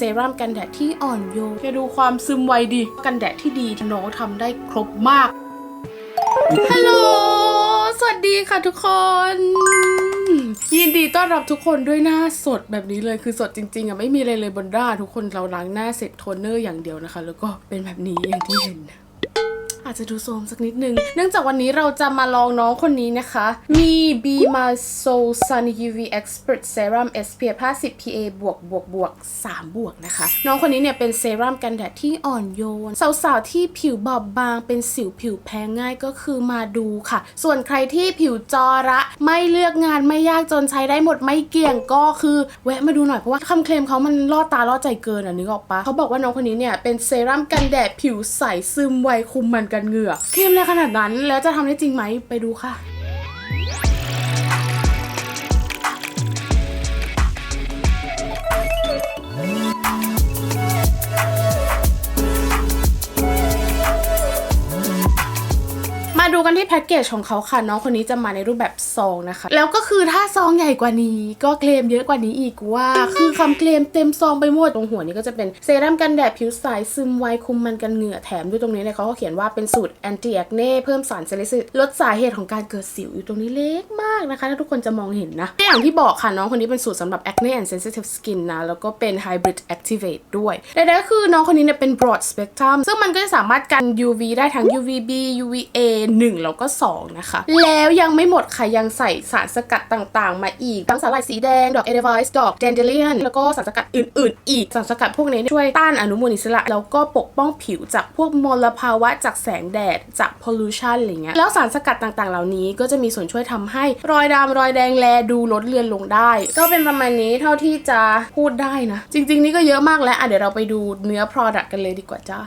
เซรั่มกันแดดที่อ่อนโยนจะดูความซึมไวดี กันแดดที่ดีน้องทำได้ครบมาก ฮัลโหล สวัสดีค่ะทุกคน ยินดีต้อนรับทุกคนด้วยหน้าสดแบบนี้เลยคือสดจริงๆอะไม่มีอะไรเลยบนหน้าทุกคนเราล้างหน้าเสร็จโทนเนอร์อย่างเดียวนะคะ แล้วก็เป็นแบบนี้อย่างที่เห็น อาจจะดูโซมสักนิดนึง เนื่องจากวันนี้เราจะมาลองน้องคนนี้นะคะ มี Be My Soul Sun UV Expert Serum SPF 50 PA บวกบวกบวก3บวกนะคะ น้องคนนี้เนี่ยเป็นเซรั่มกันแดดที่อ่อนโยน สาวๆ ที่ผิวบอบบางเป็นสิวผิวแพ้ง่ายก็คือมาดูค่ะ ส่วนใครที่ผิวจอระไม่เลือกงานไม่ยากจนใช้ได้หมดไม่เกี่ยงก็คือแวะมาดูหน่อยเพราะว่าคำเคลมเขามันล่อตาล่อใจเกินอะนึกออกปะเขาบอกว่าน้องคนนี้เนี่ยเป็นเซรั่มกันแดดผิวใสซึมไวคุมมันกันเหงื่อเคลมเลยขนาดนั้นแล้วจะทำได้จริงไหมไปดูค่ะ ดูกันที่แพ็กเกจของเขาค่ะ น้องคนนี้จะมาในรูปแบบซองนะคะ แล้วก็คือถ้าซองใหญ่กว่านี้ ก็เคลมเยอะกว่านี้อีกว่า คือคำเคลมเต็มซองไปหมดตรงหัวนี้ก็จะเป็นเซรั่มกันแดดผิวใสซึมไวคุมมันกันเหงื่อแถมด้วยตรงนี้เนี่ยเขาก็เขียนว่าเป็นสูตรแอนตี้แอคเน่เพิ่มสารเซลลิซิลลดสาเหตุของการเกิดสิวอยู่ตรงนี้เล็กมากนะคะถ้าทุกคนจะมองเห็นนะอย่างที่บอกค่ะน้องคนนี้เป็นสูตรสำหรับ acne and sensitive skin นะแล้วก็เป็น hybrid activate ด้วยแต่ก็คือน้องคนนี้เนี่ยเป็น broad spectrum ซึ่งมันก็จะสามารถกัน UV ได้ทั้ง UVB UVA 1แล้วก็ 2 นะคะ แล้วยังไม่หมดค่ะยังใส่สารสกัดต่างๆ มาอีกทั้งสาหร่ายสีแดง ดอกเอเดวิสดอกแดนเดเลียนแล้วก็สารสกัดอื่น ๆ อีกสารสกัดพวกนี้ช่วยต้านอนุมูลอิสระแล้วก็ปกป้องผิวจากพวกมลภาวะจากแสงแดดจาก pollution อะไรเงี้ยแล้วสารสกัดต่างๆ เหล่านี้ก็จะมีส่วนช่วยทำให้รอยดำรอยแดงแลดูลดเลือนลงได้ ก็เป็นประมาณนี้เท่าที่จะพูดได้นะ จริง ๆ นี่ก็เยอะมากแล้วอะเดี๋ยวเราไปดูเนื้อ product กันเลยดีกว่าจ้า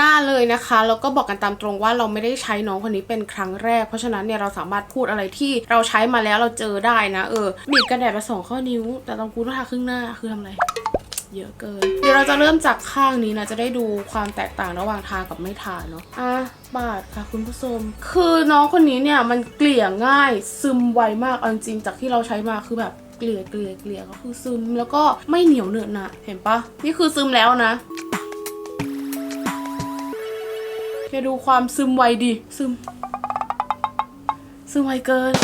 หน้าเลยนะคะ แล้วก็บอกกันตามตรงว่าเราไม่ได้ใช้น้องคนนี้เป็นครั้งแรก เพราะฉะนั้นเนี่ยเราสามารถพูดอะไรที่เราใช้มาแล้วเราเจอได้นะเออบีบกันแดดไปสองข้อนิ้ว แต่ต้องพูดว่าทาครึ่งหน้าคือทำอะไรเยอะเกิน เดี๋ยวเราจะเริ่มจากข้างนี้นะ จะได้ดูความแตกต่างระหว่างทากับไม่ทาเนาะ อะ บาดค่ะคุณผู้ชม คือน้องคนนี้เนี่ยมันเกลี่ยง่ายซึมไวมากเอาจริงจากที่เราใช้มาคือแบบเกลี่ยเกลี่ยเกลี่ยก็คือซึมแล้วก็ไม่เหนียวเหนอะหนะเห็นปะนี่คือซึมแล้วนะ แกดูความซึมไวดิ ซึม ซึมไวเกิน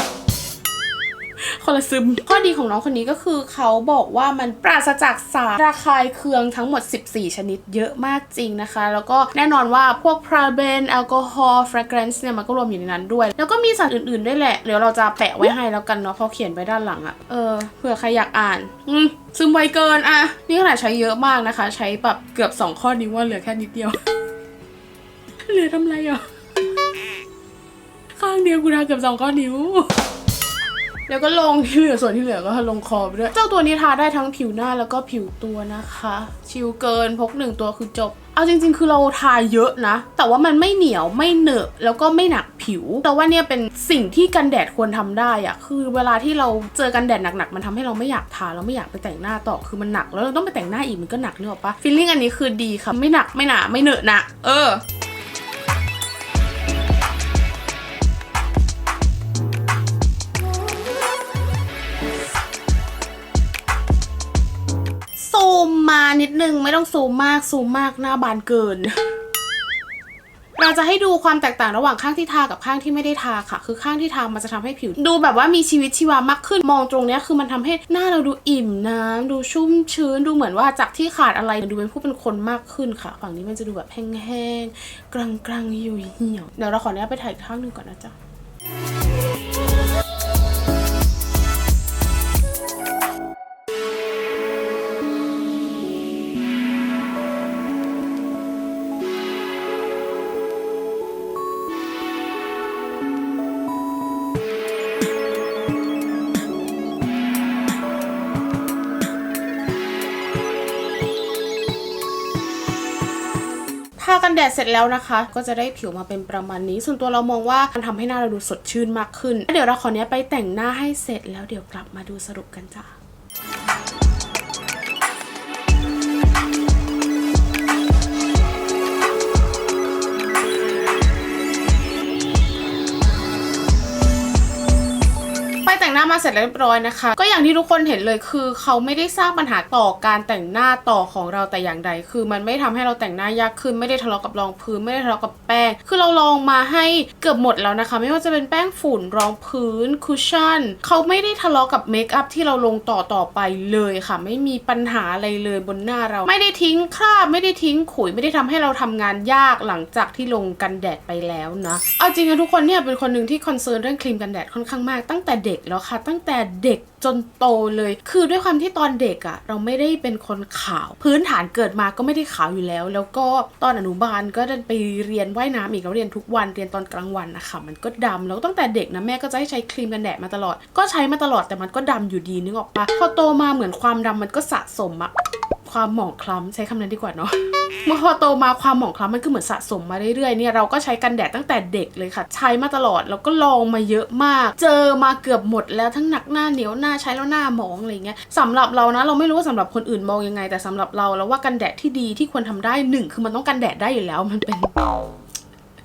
คนละซึม ข้อดีของน้องคนนี้ก็คือเขาบอกว่ามันปราศจากสารระคายเคืองทั้งหมด 14 ชนิดเยอะมากจริงนะคะ แล้วก็แน่นอนว่าพวกพาราเบน แอลกอฮอล์ fragrance เนี่ยมันก็รวมอยู่ในนั้นด้วย แล้วก็มีสารอื่นๆด้วยแหละ เดี๋ยวเราจะแปะไว้ให้แล้วกันเนาะเพอเขียนไว้ด้านหลังอะเออ เผื่อใครอยากอ่าน อืมซึมไวเกินอะนี่ขนาดใช้เยอะมากนะคะ ใช้แบบเกือบ 2 ข้อนิ้ว่าเหลือแค่นิดเดียว เหลือทำไรอะ ข้างเดียวกูทาเกือบสองข้อนิ้ว แล้วก็ลงที่เหลือส่วนที่เหลือก็ลงคอไปด้วย เจ้าตัวนี้ทาได้ทั้งผิวหน้าแล้วก็ผิวตัวนะคะ ชิลเกินพกหนึ่งตัวคือจบเอาจริงๆ คือเราทาเยอะนะ แต่ว่ามันไม่เหนียวไม่เหนอะแล้วก็ไม่หนักผิว แต่ว่าเนี่ยเป็นสิ่งที่กันแดดควรทำได้อะคือเวลาที่เราเจอกันแดดหนักๆ มันทำให้เราไม่อยากทาเราไม่อยากไปแต่งหน้าต่อ คือมันหนักแล้วเราต้องไปแต่งหน้าอีกมันก็หนักเนอะปะฟีลลิ่งอันนี้คือดีค่ะ ไม่หนักไม่หนาไม่เหนอะหนะ เออ นิดนึงไม่ต้องซูมมากซูมมากหน้าบานเกิน เราจะให้ดูความแตกต่างระหว่างข้างที่ทากับข้างที่ไม่ได้ทาค่ะ คือข้างที่ทามันจะทำให้ผิว ดูแบบว่ามีชีวิตชีวามากขึ้นมองตรงเนี้ยคือมันทำให้หน้าเราดูอิ่มน้ำดูชุ่มชื้นดูเหมือนว่าจากที่ขาดอะไรดูเป็นผู้เป็นคนมากขึ้นค่ะ ฝั่งนี้มันจะดูแบบแห้งๆกลางๆอยู่เหี่ยวเดี๋ยวเราขออนุญาตไปถ่ายข้างหนึ่งก่อนนะจ๊ะ กันแดดเสร็จแล้วนะคะ ก็จะได้ผิวมาเป็นประมาณนี้ ส่วนตัวเรามองว่ามันทำให้หน้าเราดูสดชื่นมากขึ้น เดี๋ยวเราขอเนี้ยไปแต่งหน้าให้เสร็จแล้วเดี๋ยวกลับมาดูสรุปกันจ้า แต่งหน้ามาเสร็จเรียบร้อยนะคะ ก็อย่างที่ทุกคนเห็นเลยคือ เขาไม่ได้สร้างปัญหาต่อการแต่งหน้าต่อของเราแต่อย่างใด คือมันไม่ทำให้เราแต่งหน้ายากขึ้นไม่ได้ทะเลาะกับรองพื้นไม่ได้ทะเลาะกับแป้ง คือเราลองมาให้เกือบหมดแล้วนะคะ ไม่ว่าจะเป็นแป้งฝุ่นรองพื้นคุชชั่นเขาไม่ได้ทะเลาะกับเมคอัพที่เราลงต่อต่อไปเลยค่ะ ไม่มีปัญหาอะไรเลยบนหน้าเรา ไม่ได้ทิ้งคราบไม่ได้ทิ้งขุยไม่ได้ทำให้เราทำงานยากหลังจากที่ลงกันแดดไปแล้วนะเอาจริงนะทุกคนเนี่ยเป็นคนหนึ่งที่คอนเซิร์นเรื่องครีมกันแดดค่อนข้างมากตั้งแต่เด็กแล้วค่ะ ตั้งแต่เด็กจนโตเลย คือด้วยความที่ตอนเด็กอะเราไม่ได้เป็นคนขาว พื้นฐานเกิดมาก็ไม่ได้ขาวอยู่แล้ว แล้วก็ตอนอนุบาลก็ดินไปเรียนว่ายน้ำอีกแล้วเรียนทุกวันเรียนตอนกลางวันนะคะมันก็ดำแล้วตั้งแต่เด็กนะแม่ก็จะให้ใช้ครีมกันแดดมาตลอด ก็ใช้มาตลอดแต่มันก็ดำอยู่ดีนึกออกปะพอโตมาเหมือนความดำมันก็สะสมอะ ความหมองคล้ำใช้คำนั้นดีกว่าเนาะเมื่อพอโตมาความหมองคล้ำมันก็เหมือนสะสมมาเรื่อยๆเนี่ยเราก็ใช้กันแดดตั้งแต่เด็กเลยค่ะ ใช้มาตลอดแล้วก็ลองมาเยอะมาก เจอมาเกือบหมดแล้วทั้งหนักหน้าเหนียวหน้าใช้แล้วหน้าหมองอะไรเงี้ยสำหรับเรานะเราไม่รู้ว่าสำหรับคนอื่นมองยังไง แต่สำหรับเราแล้วว่ากันแดดที่ดีที่ควรทำได้หนึ่งคือมันต้องกันแดดได้อยู่แล้วมันเป็น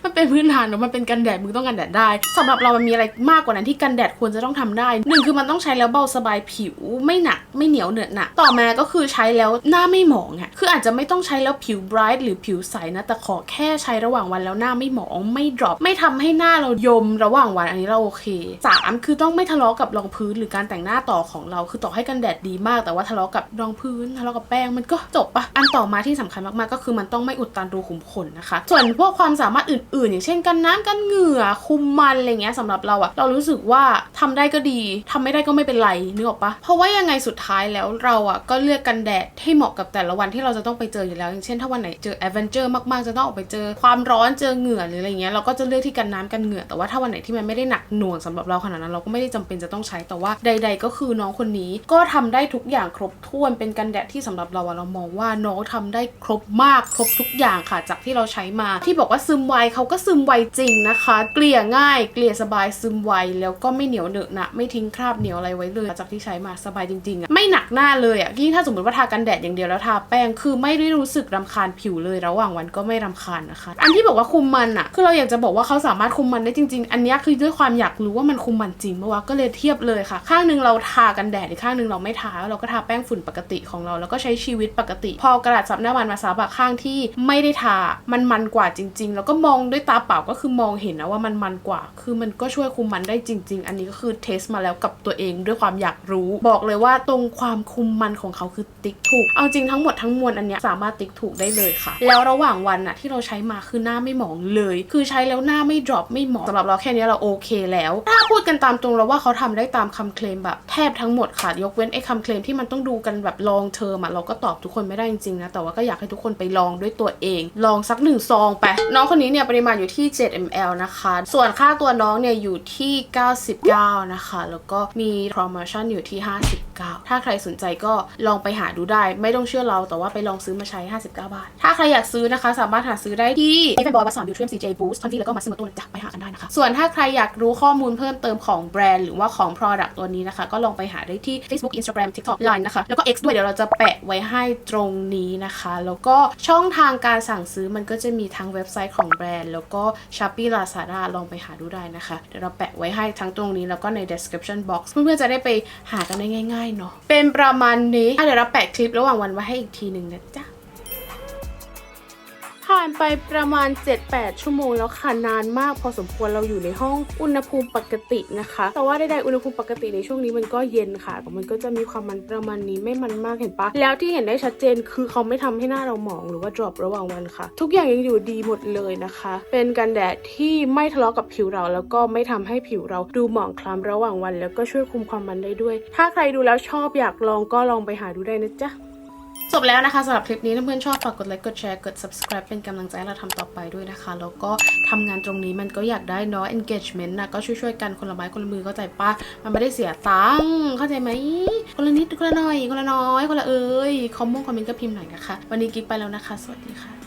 มันเป็นพื้นฐานเนอะมันเป็นกันแดดมึงต้องกันแดดได้สำหรับเรามันมีอะไรมากกว่านั้นที่กันแดดควรจะต้องทำได้หนึ่งคือมันต้องใช้แล้วเบาสบายผิวไม่หนักไม่เหนียวเหนอะหนะต่อมาก็คือใช้แล้วหน้าไม่หมองอะคืออาจจะไม่ต้องใช้แล้วผิวไบรท์หรือผิวใสนะแต่ขอแค่ใช้ระหว่างวันแล้วหน้าไม่หมองไม่ดรอปไม่ทำให้หน้าเรายมระหว่างวันอันนี้เราโอเคสามคือต้องไม่ทะเลาะกับรองพื้นหรือการแต่งหน้าต่อของเรา คือต่อให้กันแดดดีมาก แต่ว่าทะเลาะกับรองพื้นทะเลาะกับแป้งมันก็จบปะอันต่อมาที่สำคัญมากๆก็คือมันต้องไม่อุดตันรูขุมขนนะคะ ส่วนพวกความสามารถอื่นๆอย่างเช่นกันน้ำกันเหงื่อคุมมันอะไรเงี้ยสำหรับเราอะเรารู้สึกว่าทำได้ก็ดีทำไม่ได้ก็ไม่เป็นไรนึกออกปะเพราะว่ายังไงสุดท้ายแล้วเราอะก็เลือกกันแดดให้เหมาะกับแต่ละวันที่เราจะต้องไปเจออยู่แล้ว อย่างเช่นถ้าวันไหนเจอแอดเวนเจอร์มากๆจะต้องออกไปเจอความร้อนเจอเหงื่อหรืออะไรเงี้ยเราก็จะเลือกที่กันน้ำกันเหงื่อแต่ว่าถ้าวันไหนที่มันไม่ได้หนักหน่วงสำหรับเราขนาดนั้นเราก็ไม่ได้จำเป็นจะต้องใช้แต่ว่าใด ๆ ก็คือน้องคนนี้ก็ทำได้ทุกอย่างครบถ้วนเป็นกันแดดที่สำหรับเราอะเรามองว่าน้องทำได้ครบมากครบทุกอย่างค่ะจากที่เราใช้มาที่บอกว่าซึมไวเขาก็ซึมไวจริงนะคะ เกลี่ยง่าย เกลี่ยสบายซึมไว แล้วก็ไม่เหนียวเหนอะหนะไม่ทิ้งคราบเหนียวอะไรไว้เลยจากที่ใช้มาสบายจริงๆอะไม่หนักหน้าเลยอะยิ่งถ้าสมมติว่าทากันแดดอย่างเดียวแล้วทาแป้งคือไม่ได้รู้สึกรำคาญผิวเลย ระหว่างวันก็ไม่รำคาญนะคะ อันที่บอกว่าคุมมันอะคือเราอยากจะบอกว่าเขาสามารถคุมมันได้จริง ๆ อันนี้คือด้วยความอยากรู้ว่ามันคุมมันจริงเมื่อวะก็เลยเทียบเลยค่ะ ข้างหนึ่งเราทากันแดดอีกข้างหนึ่งเราไม่ทาเราก็ทาแป้งฝุ่นปกติของเราแล้วก็ใช้ชีวิตปกติ พอกระดาษซับหน้ามันมาซับข้างที่ไม่ได้ทามันมันกว่าจริง ๆ แล้วก็มองด้วยตาเปล่าก็คือมองเห็นนะว่ามันมันกว่า คือมันก็ช่วยคุมมันได้จริง ๆ อันนี้ก็คือเทสมาแล้วกับตัวเองด้วยความอยากรู้ บอกเลยว่าตรงความคุมมันของเขาคือติ๊กถูก เอาจริงทั้งหมดทั้งมวลอันเนี้ยสามารถติ๊กถูกได้เลยค่ะ แล้วระหว่างวันอะที่เราใช้มาคือหน้าไม่หมองเลย คือใช้แล้วหน้าไม่ดรอปไม่หมองสำหรับเราแค่นี้เราโอเคแล้ว ถ้าพูดกันตามตรงเราว่าเขาทำได้ตามคำเคลมแบบแทบทั้งหมดค่ะ ยกเว้นไอ้คำเคลมที่มันต้องดูกันแบบลองเทอมอะเราก็ตอบทุกคนไม่ได้จริงๆนะแต่ว่าก็อยากให้ทุกคนไปลองด้วยตัวเอง ลองสักหนึ่งซองไปน้องคนนี้เนี่ยปริมาณอยู่ที่ 7 ml นะคะ ส่วนค่าตัวน้องเนี่ยอยู่ที่ 99 นะคะ แล้วก็มีโปรโมชั่นอยู่ที่ 50 59 ถ้าใครสนใจก็ลองไปหาดูได้ ไม่ต้องเชื่อเราแต่ว่าไปลองซื้อมาใช้ 59 บาท ถ้าใครอยากซื้อนะคะ สามารถหาซื้อได้ที่เอฟเบอร์บัสสอนบิวทรียมซีเจบูสทันทีแล้วก็มาซื้อมาตัวจากไปหากันได้นะคะ ส่วนถ้าใครอยากรู้ข้อมูลเพิ่มเติมของแบรนด์หรือว่าของ Product ตัวนี้นะคะ ก็ลองไปหาได้ที่ Facebook Instagram TikTok Line นะคะ แล้วก็ X ด้วยเดี๋ยวเราจะแปะไว้ให้ตรงนี้นะคะ แล้วก็ช่องทางการสั่งซื้อมันก็จะมีทั้งเว็บไซต์ของแบรนด์ แล้วก็ Shopee Lazada ลองไปหาดูได้นะคะ เดี๋ยวเราแปะไว้ให้ทั้งตรงนี้แล้วก็ใน description box เพื่อนๆจะได้ไปหากันได้ง่ายๆเนาะเป็นประมาณนี้อะเดี๋ยวเราแปะคลิประหว่างวันไว้ให้อีกทีหนึ่งนะจ๊ะ ผ่านไปประมาณ 7-8 ชั่วโมงแล้วค่ะ นานมากพอสมควรเราอยู่ในห้องอุณหภูมิปกตินะคะ แต่ว่าใดๆอุณหภูมิปกติในช่วงนี้มันก็เย็นค่ะแต่มันก็จะมีความมันประมาณนี้ไม่มันมากเห็นปะแล้วที่เห็นได้ชัดเจนคือเขาไม่ทำให้หน้าเราหมองหรือว่า drop ระหว่างวันค่ะ ทุกอย่างยังอยู่ดีหมดเลยนะคะ เป็นกันแดดที่ไม่ทะเลาะกับผิวเรา แล้วก็ไม่ทำให้ผิวเราดูหมองคล้ำระหว่างวัน แล้วก็ช่วยคุมความมันได้ด้วย ถ้าใครดูแล้วชอบอยากลองก็ลองไปหาดูได้นะจ๊ะ จบแล้วนะคะสำหรับคลิปนี้ถ้าเพื่อนชอบฝากกดไลค์กดแชร์กด subscribe เป็นกำลังใจให้เราทำต่อไปด้วยนะคะ แล้วก็ทำงานตรงนี้มันก็อยากได้เนาะ engagement นะก็ช่วยๆกันคนละไม้คนละมือเข้าใจปะมันไม่ได้เสียตังค์เข้าใจไหมคนละนิดคนละหน่อยคนละน้อยคนละเอ้ยคอมมงคอมเมนต์ก็พิมพ์หน่อยนะคะ วันนี้กิ๊กไปแล้วนะคะ สวัสดีค่ะ